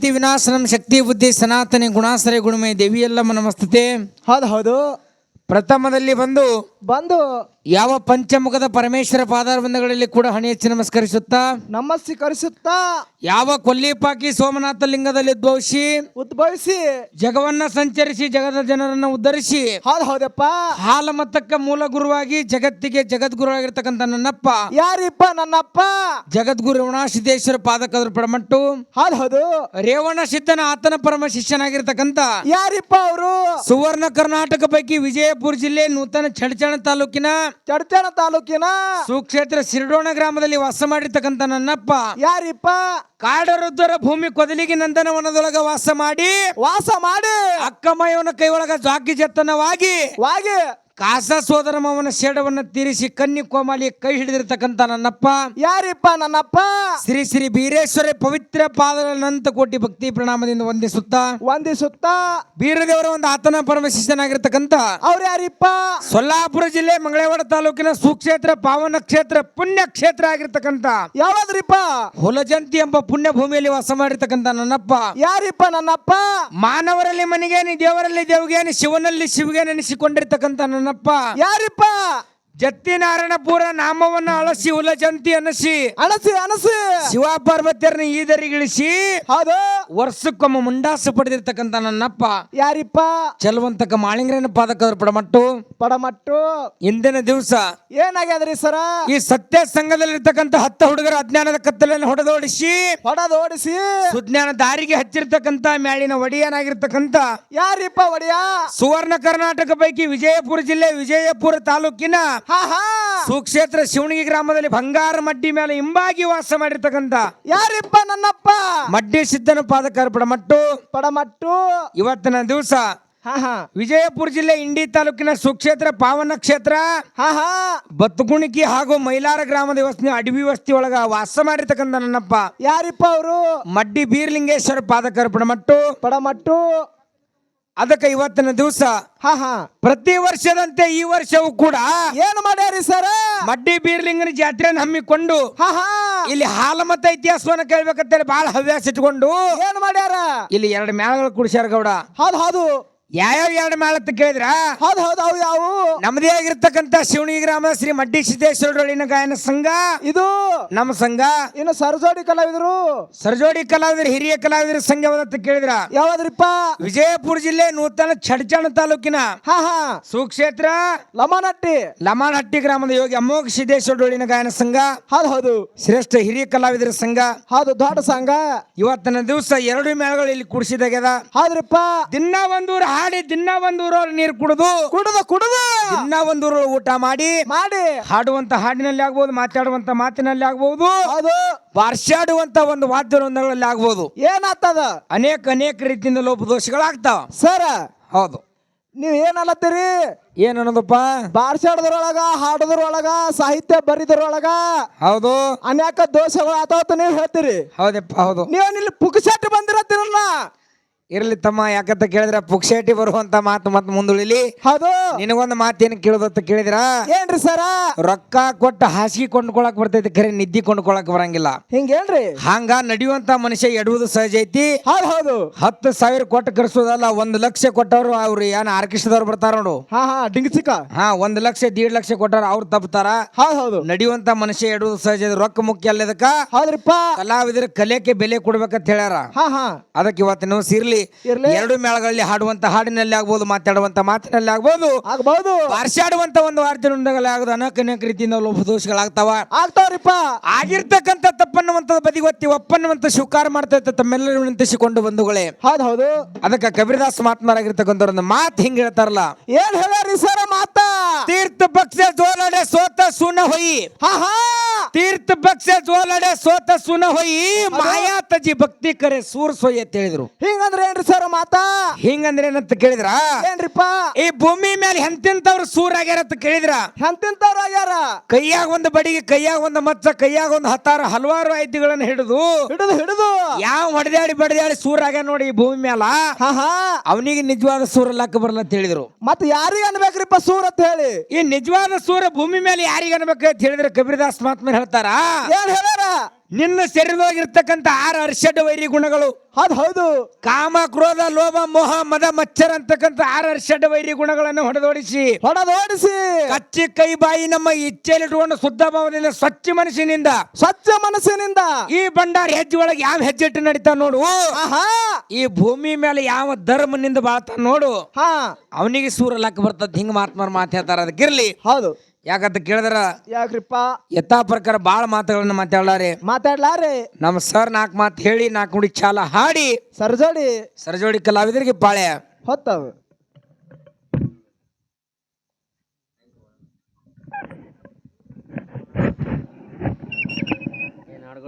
ಸ್ಥಿತಿ ವಿನಾಶನಂ ಶಕ್ತಿ ಬುದ್ಧಿ ಸನಾತನಿ ಗುಣಾಸರೆ ಗುಣಮಯ ದೇವಿಯಲ್ಲಮ್ಮ ನಮಸ್ತತೆ. ಹೌದು ಹೌದು. ಪ್ರಥಮದಲ್ಲಿ ಬಂದು ಬಂದು ಯಾವ ಪಂಚಮುಖದ ಪರಮೇಶ್ವರ ಪಾದಾರ್ಬಂಧಗಳಲ್ಲಿ ಕೂಡ ಹಣಿ ಹೆಚ್ಚಿ ನಮಸ್ಕರಿಸುತ್ತಾ? ನಮಸ್ಕರಿಸುತ್ತಾ ಯಾವ ಕೊಲ್ಲಿಪಾಕಿ ಸೋಮನಾಥ ಲಿಂಗದಲ್ಲಿ ಉದ್ಭವಿಸಿ? ಉದ್ಭವಿಸಿ. ಜಗವನ್ನ ಸಂಚರಿಸಿ ಜಗದ ಜನರನ್ನ ಉದ್ಧರಿಸಿ? ಹೌದ್ ಹೌದಪ್ಪ. ಹಾಲಮತಕ್ಕ ಮೂಲ ಗುರುವಾಗಿ ಜಗತ್ತಿಗೆ ಜಗದ್ಗುರುವಾಗಿರ್ತಕ್ಕಂಥ ನನ್ನಪ್ಪ. ಯಾರಿಪ್ಪ ನನ್ನಪ್ಪ? ಜಗದ್ಗುರು ರೇವಣಾಸಿದ್ದೇಶ್ವರ ಪಾದಕದ್ರ ಪಡಮಟ್ಟು. ಹೌದು ಹೌದು. ರೇವಣ ಸಿದ್ಧನ ಆತನ ಪರಮ ಶಿಷ್ಯನಾಗಿರ್ತಕ್ಕಂಥ ಯಾರಿಪ್ಪ ಅವರು? ಸುವರ್ಣ ಕರ್ನಾಟಕ ಪೈಕಿ ವಿಜಯಪುರ ಜಿಲ್ಲೆ ನೂತನ ಚಡಚಣ ತಾಲೂಕಿನ ಚಡ್ಚಣ ತಾಲೂಕಿನ ಸುಕ್ಷೇತ್ರ ಸಿರಡೋಣ ಗ್ರಾಮದಲ್ಲಿ ವಾಸ ಮಾಡಿರ್ತಕ್ಕಂಥ ನನ್ನಪ್ಪ ಯಾರಿಪ್ಪ? ಕಾಡರುದ್ದರ ಭೂಮಿ ಕೊದಲಿಗೆ ನಂದನವನದೊಳಗ ವಾಸ ಮಾಡಿ ವಾಸ ಮಾಡಿ ಅಕ್ಕಮಯವನ ಕೈಯೊಳಗ ಜಾಗಿ ಜತ್ತನವಾಗಿ ವಾಗಿ ಕಾಸ ಸೋದರ ಮಾವನ ಸೇಡವನ್ನ ತೀರಿಸಿ ಕನ್ನಿ ಕೋಮಾಲಿ ಕೈ ಹಿಡಿದಿರ್ತಕ್ಕಂಥ ನನ್ನಪ್ಪ. ಯಾರಿಪ್ಪ ನನ್ನಪ್ಪ? ಶ್ರೀ ಶ್ರೀ ಬೀರೇಶ್ವರ ಪವಿತ್ರ ಪಾದಗಳ ಅನಂತ ಕೋಟಿ ಭಕ್ತಿ ಪ್ರಣಾಮದಿಂದ ವಂದಿಸುತ್ತ. ವಂದಿಸುತ್ತಾ. ಬೀರದೇವರ ಒಂದು ಆತನ ಪರಮ ಅವ್ರ ಅವ್ರು ಯಾರಿಪ್ಪ? ಸೊಲ್ಲಾಪುರ ಜಿಲ್ಲೆ ಮಂಗಳವಾಡ ತಾಲೂಕಿನ ಸುಕ್ಷೇತ್ರ ಪಾವನ ಕ್ಷೇತ್ರ ಪುಣ್ಯ ಕ್ಷೇತ್ರ ಆಗಿರ್ತಕ್ಕಂಥ ಯಾವ್ದ್ರಿಪ್ಪ? ಹುಲಜಂತಿ ಎಂಬ ಪುಣ್ಯ ಭೂಮಿಯಲ್ಲಿ ವಾಸ ಮಾಡಿರ್ತಕ್ಕಂಥ ನನ್ನಪ್ಪ. ಯಾರಿಪ್ಪ ನನ್ನಪ್ಪ? ಮಾನವರಲ್ಲಿ ಮನಿಗೇನಿ ದೇವರಲ್ಲಿ ದೇವಗೇನಿ ಶಿವನಲ್ಲಿ ಶಿವಗೇನಿಸಿಕೊಂಡಿರ್ತಕ್ಕಂತ ನೆನೆಸಿಕೊಂಡಿರ್ತಕ್ಕಂಥ ನನ್ನಪ್ಪ ಯಾರಿಪ್ಪ ಜತ್ತಿನಾರಾಯಣಪುರ ನಾಮವನ್ನ ಅಳಸಿ ಉಲ ಜಂತಿ ಅನಸಿ ಅನಸಿ ಶಿವ ಪಾರ್ವತಿಯರನ್ನ ಈದರಿಗಿಳಿಸಿ ಹೌದು. ವರ್ಷಕ್ಕೊಮ್ಮೆ ಮುಂಡಾಸ ಪಡೆದಿರ್ತಕ್ಕಂಥ ನನ್ನಪ್ಪ. ಯಾರಿಪ್ಪ? ಚಲವಂತಕ ಮಾಳಿಂಗ್ರನ ಪಾದಕದ್ರ ಪಡಮಟ್ಟು. ಪಡಮಟ್ಟು. ಇಂದಿನ ದಿವಸ ಏನಾಗ್ಯದ್ರಿ ಸರ? ಈ ಸತ್ಯ ಸಂಘದಲ್ಲಿರ್ತಕ್ಕಂಥ ಹತ್ತ ಹುಡುಗರ ಅಜ್ಞಾನದ ಕತ್ತಲನ್ನು ಹೊಡೆದೋಡಿಸಿ ಹೊಡೆದೋಡಿಸಿ. ಸುಜ್ಞಾನ ದಾರಿಗೆ ಹಚ್ಚಿರ್ತಕ್ಕಂಥ ಮ್ಯಾಳಿನ ಒಡೆಯನಾಗಿರ್ತಕ್ಕಂಥ ಯಾರಿಪ್ಪ ಒಡೆಯ? ಸುವರ್ಣ ಕರ್ನಾಟಕ ಪೈಕಿ ವಿಜಯಪುರ ಜಿಲ್ಲೆ ವಿಜಯಪುರ ತಾಲೂಕಿನ ಸುಕ್ಷೇತ್ರ ಶಿವಣಗಿ ಗ್ರಾಮದಲ್ಲಿ ಬಂಗಾರ ಮಡ್ಡಿ ಮೇಲೆ ಹಿಂಬಾಗಿ ವಾಸ ಮಾಡಿರ್ತಕ್ಕಂತ ಯಾರಿಪ್ಪ ನನ್ನಪ್ಪ? ಮಡ್ಡಿ ಸಿದ್ದನ ಪಾದಕರ ಪಡಮಟ್ಟು. ಪಡಮಟ್ಟು. ಇವತ್ತಿನ ದಿವಸ ಹಾ ಹಾ. ವಿಜಯಪುರ ಜಿಲ್ಲೆ ಇಂಡಿ ತಾಲೂಕಿನ ಸುಕ್ಷೇತ್ರ ಪಾವನ ಕ್ಷೇತ್ರ ಹಾ ಹಾ. ಬತ್ತಗುಣಿಕಿ ಹಾಗೂ ಮೈಲಾರ ಗ್ರಾಮದ ವ್ಯವಸ್ಥೆ ಅಡವಿ ವಸ್ತಿ ಒಳಗ ವಾಸ ಮಾಡಿರ್ತಕ್ಕಂಥ ನನ್ನಪ್ಪ. ಯಾರಿಪ್ಪ ಅವರು? ಮಡ್ಡಿ ಬೀರ್ಲಿಂಗೇಶ್ವರ ಪಾದಕರ ಪಡಮಟ್ಟು. ಪಡಮಟ್ಟು. ಅದಕ್ಕೆ ಇವತ್ತಿನ ದಿವಸ ಹಾ ಹಾ. ಪ್ರತಿ ವರ್ಷದಂತೆ ಈ ವರ್ಷವೂ ಕೂಡ ಏನು ಮಾಡ್ಯಾರಿ ಸರ್ ಮಡ್ಡಿ ಬೀರ್ಲಿಂಗನ ಜಾತ್ರೆಯನ್ನು ಹಮ್ಮಿಕೊಂಡು ಹಾ ಹಾ. ಇಲ್ಲಿ ಹಾಲ ಮತ ಇತಿಹಾಸವನ್ನ ಕೇಳ್ಬೇಕಂತೇಳಿ ಬಹಳ ಹವ್ಯಾಸ ಇಟ್ಕೊಂಡು ಏನ್ ಮಾಡ್ಯಾರ? ಇಲ್ಲಿ ಎರಡು ಮೇಳಗಳು ಕುಡಿಸ್ಯಾರ ಗೌಡ. ಹೌದು ಹೌದು. ಯಾವ್ಯಾವ ಎರಡು ಮೇಳ ಅಂತ ಕೇಳಿದ್ರ? ಹೌದು ಹೌದು ಅವು ಯಾವು? ನಮ್ದೇ ಆಗಿರ್ತಕ್ಕಂತ ಶಿವಣಿ ಗ್ರಾಮದ ಶ್ರೀ ಮಡ್ಡಿ ಸಿದ್ದೇಶ್ವರ ಗಾಯನ ಸಂಘ. ಇದು? ನಮ್ಮ ಸಂಘ. ಇನ್ನು ಸರ್ಜೋಡಿ ಕಲಾವಿದರು? ಸರ್ಜೋಡಿ ಕಲಾವಿದರು ಹಿರಿಯ ಕಲಾವಿದರ ಸಂಘ ಅಂತ ಕೇಳಿದ್ರ? ಯಾವ್ದ್ರಿಪ್ಪ? ವಿಜಯಪುರ ಜಿಲ್ಲೆ ನೂತನ ಚಡ್ಚಣ ತಾಲೂಕಿನ ಹಾ ಹಾ. ಸುಕ್ಷೇತ್ರ ಲಮನಟ್ಟಿ. ಲಮಾನಹಟ್ಟಿ ಗ್ರಾಮದ ಯೋಗಿ ಅಮೋಘ ಸಿದ್ದೇಶ್ವರೊಳಿನ ಗಾಯನ ಸಂಘ. ಹೌದು ಹೌದು. ಶ್ರೇಷ್ಠ ಹಿರಿಯ ಕಲಾವಿದರ ಸಂಘ. ಹೌದು ದೊಡ್ಡ ಸಂಘ. ಇವತ್ತಿನ ದಿವಸ ಎರಡು ಮೇಳಗಳು ಇಲ್ಲಿ ಕುಡಿಸಿದಾಗ್ಯದ. ಹೌದ್ರಿಪ್ಪ. ದಿನ ಒಂದೂರು ಹಾಡಿ ದಿನ ಒಂದೂರ ನೀರು ಕುಡಿದು ಕುಡುದು ಕುಡುದು. ದಿನ ಒಂದೂರ ಊಟ ಮಾಡಿ ಮಾಡಿ. ಹಾಡುವಂತ ಹಾಡಿನಲ್ಲಿ ಆಗ್ಬೋದು ಮಾತಾಡುವಂತ ಮಾತಿನಲ್ಲಿ ಆಗ್ಬಹುದು ಅದು ಬಾರ್ಸಾಡುವಂತ ಒಂದು ವಾದ್ಯ ವೃಂದಗಳಲ್ಲಿ ಆಗ್ಬೋದು. ಏನಾಗ್ತದ? ಅನೇಕ ಅನೇಕ ರೀತಿಯಿಂದ ಲೋಪದೋಷಗಳಾಗ್ತಾವ ಸರ ಹೌದು. ನೀವ್ ಏನ್ ಅಲ್ಲತ್ತೀರಿ ಏನ್ ಅನ್ನೋದಪ್ಪ? ಬಾರ್ಸಾಡದ್ರೊಳಗ ಹಾಡೋದ್ರೊಳಗ ಸಾಹಿತ್ಯ ಬರಿದ್ರೊಳಗ ಹೌದು. ಅನೇಕ ದೋಷಗಳು ಆತಾವತ್ತ ನೀವು ಹೇಳ್ತೀರಿ. ಹೌದಪ್ಪ ಹೌದು. ನೀವು ಇಲ್ಲಿ ಪುಕ್ಸಟ್ಟಿ ಬಂದಿರತ್ತೀರಲ್ಲ. ಇರ್ಲಿ ತಮ್ಮ ಯಾಕಂತ ಕೇಳಿದ್ರ ಪುಕ್ಷೇಟಿ ಬರುವಂತ ಮಾತು ಮತ್ತೆ ಮುಂದುಳಿಲಿ. ಹೌದು. ನಿನಗೊಂದು ಮಾತೇನು ಕೇಳೋದತ್ತ ಕೇಳಿದ್ರ? ಏನ್ರಿ ಸರ? ರೊಕ್ಕ ಕೊಟ್ಟು ಹಾಸಿಗೆ ಕೊಂಡ್ಕೊಳಕ್ ಬರ್ತೈತಿ ಖರೆ ನಿದ್ದಿ ಕೊಂಡ್ಕೊಳಕ್ ಬರಂಗಿಲ್ಲ. ಹಿಂಗೇನ್ರಿ? ಹಂಗ ನಡೆಯುವಂತ ಮನುಷ್ಯ ಎಡುವುದು ಸಹಜ ಐತಿ. ಹೌದು ಹೌದು. ಹತ್ತು ಸಾವಿರ ಕೊಟ್ಟು ಕರ್ಸೋದಲ್ಲ ಒಂದ್ ಲಕ್ಷ ಕೊಟ್ಟವ್ರು ಅವ್ರು ಏನ್ ಆರ್ಕೆಸ್ಟ್ರಾದವ್ರು ಬರ್ತಾರ ನೋಡು. ಹಾ ಹಾ ಹಾ ಒಂದ್ ಲಕ್ಷ ದೀಡ್ ಲಕ್ಷ ಕೊಟ್ಟಾರ ಅವ್ರು ತಪ್ಪತಾರ ಹೌದು ಹೌದು. ನಡೆಯುವಂತ ಮನುಷ್ಯ ಎಡುವುದು ಸಹಜ ಐತಿ. ರೊಕ್ಕ ಮುಖ್ಯ ಅಲ್ಲದಕ್ಕ ಹೌದ್ರಿಪ್ಪ. ಕಲಾವಿದರ ಕಲೆಗೆ ಬೆಲೆ ಕೊಡ್ಬೇಕಂತ ಹೇಳ್ಯಾರ. ಹಾ ಹಾ. ಅದಕ್ಕೆ ಇವತ್ತಿನ ಸಿರ್ಲಿ. ಇರ್ಲಿ. ಎರಡು ಮೇಳಗಳಲ್ಲಿ ಹಾಡುವಂತ ಹಾಡಿನಲ್ಲಿ ಆಗ್ಬೋದು ಮಾತಾಡುವಂತ ಮಾತಿನಲ್ಲಿ ಆಗ್ಬೋದು. ಆಗ್ಬಹುದು ಪಾರ್ಸಾಡುವಂತ ಒಂದು ವಾರ್ತೆಗಳಲ್ಲಿ ಆಗುದು ಅನೇಕ ಅನೇಕ ರೀತಿಯಿಂದ ಲೋಪದೋಷಗಳಾಗ್ತಾವ ಆಗ್ತಾವ್ರಿಪ್ಪ. ಆಗಿರ್ತಕ್ಕಂಥ ತಪ್ಪನ್ನುವಂತ ಬದಿಗೊತ್ತಿ ಒಪ್ಪನ್ನುವಂತ ಸ್ವೀಕಾರ ಮಾಡ್ತಾ ಇತ್ತ ತಮ್ಮೆಲ್ಲರೂ ನಿಂತಿಸಿಕೊಂಡು ಬಂಧುಗಳೇ. ಹೌದು ಹೌದು. ಅದಕ್ಕೆ ಕಬೀರದಾಸ್ ಮಾತನಾರಾಗಿರ್ತಕ್ಕಂಥ ಒಂದು ಮಾತು ಹಿಂಗ್ ಹೇಳ್ತಾರಲ್ಲ. ಏನ್ ಹೇಳಿ ಸರ ಮಾತ? ತೀರ್ಥ ಪಕ್ಷ ಜೋಲಡೆ ಸೋತ ಸುನ ಹೊಯಿ. ತೀರ್ಥ ಪಕ್ಷ ಜೋಲಡೆ ಸೋತ ಸುನ ಹೊಯಿ. ಮಾಯಾ ತಜಿ ಭಕ್ತಿ ಕರೆ ಸೂರ್ ಸೊಯ್ ಅಂತ ಹೇಳಿದ್ರು. ಹಿಂಗಂದ್ರೆ ಏನ್ರಿ ಸರ್ ಮಾತ? ಹಿಂಗಂದ್ರೆ ಏನಂತ ಕೇಳಿದ್ರ? ಏನ್ರಿಪ್ಪ? ಈ ಭೂಮಿ ಮೇಲೆ ಎಂತೆಂತವ್ರು ಸೂರ್ ಆಗ್ಯಾರ ಅಂತ ಕೇಳಿದ್ರ? ಎಂತಿಂತವ್ರ ಆಗ್ಯಾರ? ಕೈಯಾಗ ಒಂದು ಬಡಿಗೆ ಕೈಯಾಗ ಒಂದು ಮಚ್ಚ ಕೈಯಾಗ ಒಂದು ಹತ್ತಾರು ಹಲವಾರು ಆಯ್ತಿಗಳನ್ನ ಹಿಡಿದು ಹಿಡಿದು ಹಿಡಿದು. ಯಾವ ಹೊಡೆದಾಡಿ ಬಡದಾಡಿ ಸೂರ್ ಆಗ್ಯಾನ ನೋಡಿ ಈ ಭೂಮಿ ಮೇಲ ಹಾ ಹಾ. ಅವನಿಗೆ ನಿಜವಾದ ಸೂರ ಲಕ್ಕ ಬರಲ್ಲ ಅಂತ ಹೇಳಿದ್ರು. ಮತ್ತೆ ಯಾರಿಗೆ ಅನ್ಬೇಕ್ರಿಪ್ಪ ಸೂರ್ ಅಂತ ಹೇಳಿ? ಈ ನಿಜವಾದ ಸೂರ ಭೂಮಿ ಮೇಲೆ ಯಾರಿಗೆ ಅನ್ಬೇಕು ಅಂತ ಹೇಳಿದ್ರೆ ಕಬೀರದಾಸ್ ಮಾತ್ಮೇಲೆ ಹೇಳ್ತಾರ? ಏನ್ ಹೇಳ್ಯಾರ? ನಿನ್ನ ಶರೀರದೊಳಗಿರ್ತಕ್ಕಂಥ ಆರು ಅರ್ಷಡ್ ವೈರಿ ಗುಣಗಳು. ಹೌದು ಹೌದು. ಕಾಮ ಕ್ರೋಧ ಲೋಭ ಮೋಹ ಮದ ಮಚ್ಚರ ಅಂತಕ್ಕಂಥ ಆರು ಅರ್ಷಡ್ ವೈರಿ ಗುಣಗಳನ್ನು ಹೊಡೆದೋಡಿಸಿ. ಹೊಡೆದೋಡಿಸಿ. ಕಚ್ಚಿ ಕೈ ಬಾಯಿ ನಮ್ಮ ಇಚ್ಛೆಯಲ್ಲಿಟ್ಟುಕೊಂಡು ಶುದ್ಧ ಭಾವದಿಂದ ಸ್ವಚ್ಛ ಮನಸ್ಸಿನಿಂದ. ಸ್ವಚ್ಛ ಮನಸ್ಸಿನಿಂದ. ಈ ಭಂಡಾರ ಹೆಜ್ಜೆ ಒಳಗೆ ಯಾವ ಹೆಜ್ಜೆ ಇಟ್ಟು ನಡೀತಾ ನೋಡು. ಆಹಾ. ಈ ಭೂಮಿ ಮೇಲೆ ಯಾವ ಧರ್ಮನಿಂದ ಬಾಳ್ತಾನ ನೋಡು. ಹಾ. ಅವನಿಗೆ ಸೂರ್ಯ ಲಕ್ಕ ಬರ್ತದ ಹಿಂಗ ಮಾತ್ಮಾರ್ ಮಾತಾಡ್ತಾರ ಅದಕ್ಕಿರ್ಲಿ. ಹೌದು. ಯಾಕಂತ ಕೇಳಿದ್ರ? ಯಾಕ್ರಿಪ್ಪ? ಯಥಾ ಪ್ರಕಾರ ಬಾಳ ಮಾತುಗಳನ್ನ ಮಾತಾಡ್ಲಾರೆ. ಮಾತಾಡ್ಲಾರಿ. ನಮ್ಮ ಸರ್ ನಾಲ್ಕು ಮಾತು ಹೇಳಿ ನಾಲ್ಕು ನುಡಿ ಚಾಲ ಹಾಡಿ. ಸರ್ಜೋಡಿ ಸರ್ಜೋಡಿ ಕಲಾವಿದರಿಗೆ ಪಾಳೆ. ಹೊತ್ತವು.